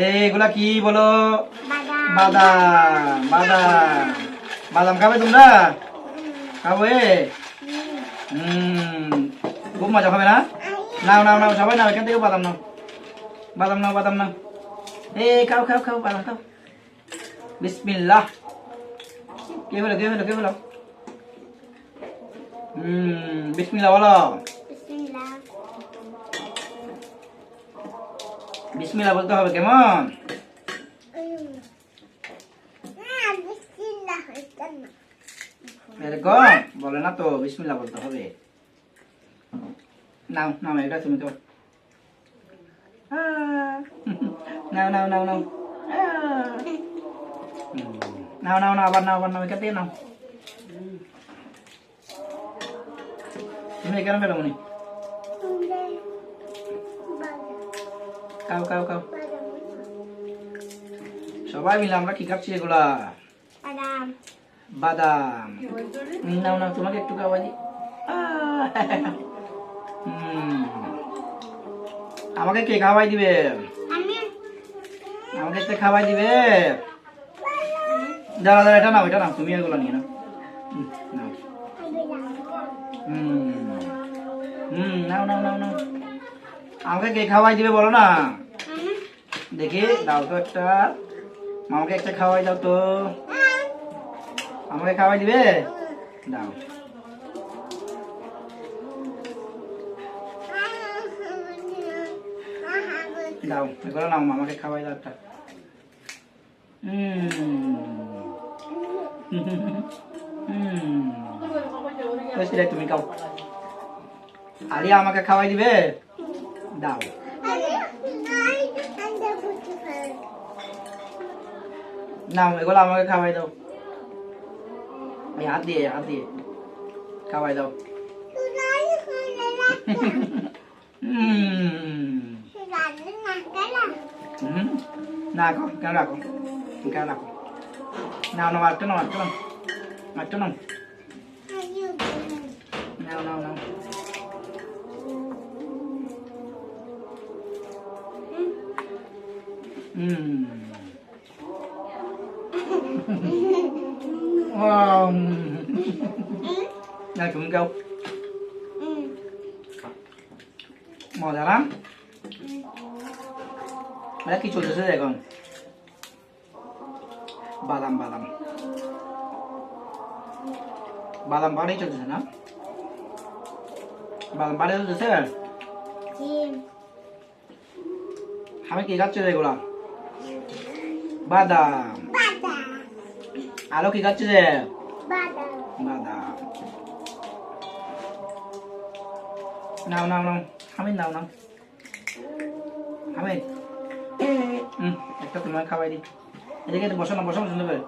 এগুলা কি বলো? বাদাম। বাদাম বাদাম। খাবে তোমরা? খাব এ? হুম। খুব মজা হবে না? নাও নাও নাও সবাই নাও এখান থেকে বাদাম নাও। বাদাম নাও বাদাম নাও। এ খাও খাও খাও বাদাম খাও। বিসমিল্লাহ। কে হলো কে হলো কে হলো হুম বিসমিল্লাহ বলো বিসমিল্লাহ বিসমিল্লাহ বলতে হবে কেমন? এরকম? বলে না তো বিসমিল্লাহ বলতে হবে। নাও নাও এটা তুমি তো। নাও নাও নাও নাও। নাও নাও নাও আবার নাও আবার নাও এখান থেকে নাও। তুমি এখানে বেরো কাও কাও কাও সবাই মিলে আমরা কি খাচ্ছি এগুলা? বাদাম। নাও নাও তোমাকে একটু খাওয়াই দি। আমাকে কে খাওয়াই দিবে? আমাকে একটা খাওয়াই দিবে? দাঁড়া দাঁড়া এটা নাও এটা নাও তুমি এগুলো নিয়ে নাও। হুম। হুম নাও নাও নাও নাও। আমাকে কে খাওয়াই দিবে বলো না? দেখি দাও তো একটা। আমাকে একটা খাওয়াই দাও তো। আমাকে খাওয়াই দিবে? দাও। দাও এগুলো নাও আমাকে খাওয়াই দাও একটা। তুমি খাও। আলিয়া আমাকে খাওয়াই দিবে? দাও নাও এগুলো আমাকে খাওয়াই দাও এই হাত দিয়ে হাত দিয়ে খাওয়াই দাও হুম হুম না রাখো কেন রাখো কেন রাখো নাও নাও একটা নাও একটা নাও একটা নাও নাও হুম Wow. না তুমি খাও মজা না এটা কি চলতেছে এখন বাদাম বাদাম বাদাম বাড়ি চলতেছে না বাদাম বাড়ি চলতেছে আমি কি খাচ্ছি রে এগুলা বাদাম। আলো কি খাচ্ছে যে বাদাম। নাও নাও নাও। আমি নাও নাও। আমি হুম একটা তোমার খাওয়াই দিই। এদিকে তো বসো না বসো সুন্দর করে।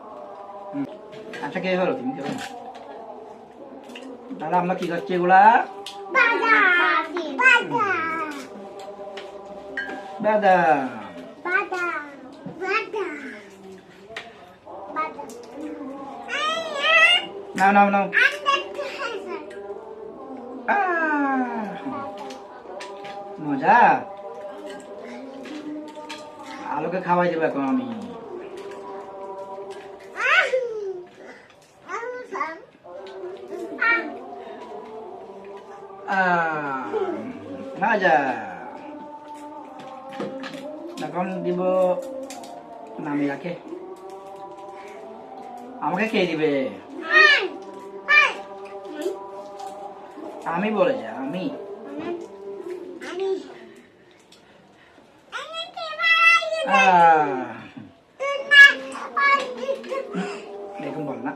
আচ্ছা কে হলো তুমি? কে হলো? তাহলে আমরা কি খাচ্ছি এগুলা? বাদাম। নাও নাও নাও! মজা আলোকে খাওয়াই দেবো এখন আমি! মজা এখন দিব নামি রাখে আমাকে কে দিবে আমি বলে যা আমি। দেখুন বল না।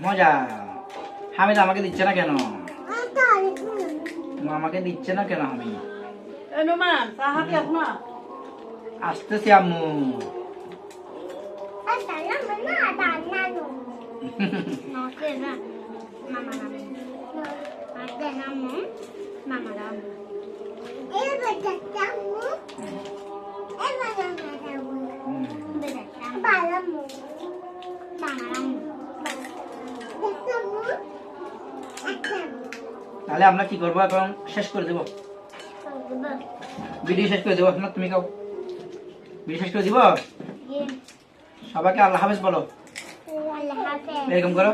মজা। হামিদ আমাকে দিচ্ছে না কেন? আমাকে দিচ্ছে না কেন আমি No, questa mamma la Ma questa mamma, mamma la E questa siamo? E questa siamo? Questa siamo? Balamo. Balamo. তাহলে আমরা কি করব এখন শেষ করে দেবো ভিডিও শেষ করে দেবো না তুমি কাউ ভিডিও শেষ করে দিব সবাইকে আল্লাহ হাফেজ বলো এরকম করো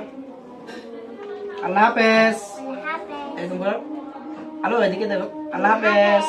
আল্লাহ হাফেজ। এরকম করো আলো এদিকে দেখো। আল্লাহ হাফেজ।